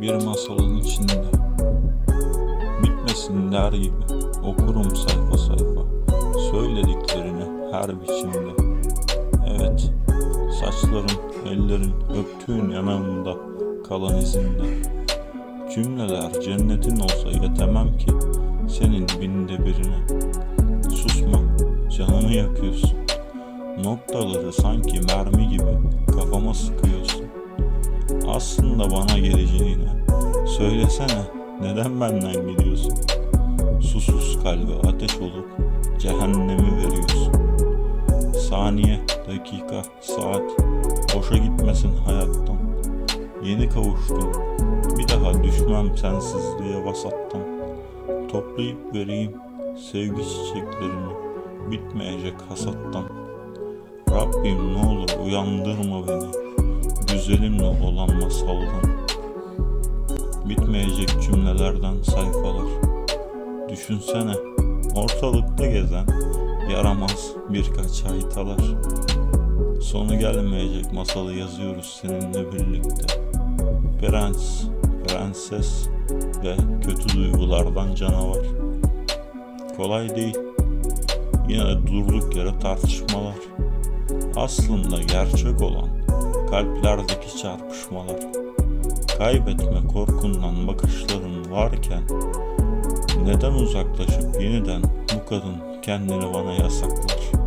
bir masalın içinde. Bitmesin der gibi okurum sayfa sayfa Söylediklerini her biçimde. Evet saçların, ellerin, öptüğün yanağımda kalan izinde. Cümleler cennetin olsa yetemem ki senin binde birine. Susma canımı yakıyorsun. Noktaları sanki mermi gibi kafama sıkıyorsun aslında bana geleceğini Söylesene. Neden benden gidiyorsun? Susuz kalbe ateş olup cehennemi veriyorsun. Saniye, dakika, saat. Boşa gitmesin hayattan. Yeni kavuştum. Bir daha düşmem sensizliğe vasattan. Toplayıp vereyim sevgi çiçeklerini Bitmeyecek hasattan. Rabbim ne olur uyandırma beni güzelimle olan masaldan Bitmeyecek cümlelerden sayfalar. Düşünsene ortalıkta gezen yaramaz birkaç haytalar. Sonu gelmeyecek masalı yazıyoruz seninle birlikte. Prens, prenses ve kötü duygulardan canavar. Kolay değil. Yine durduk yere tartışmalar. Aslında gerçek olan kalplerdeki çarpışmalar Kaybetme korkundan bakışların varken Neden uzaklaşıp yeniden bu kadın kendini bana yasaklar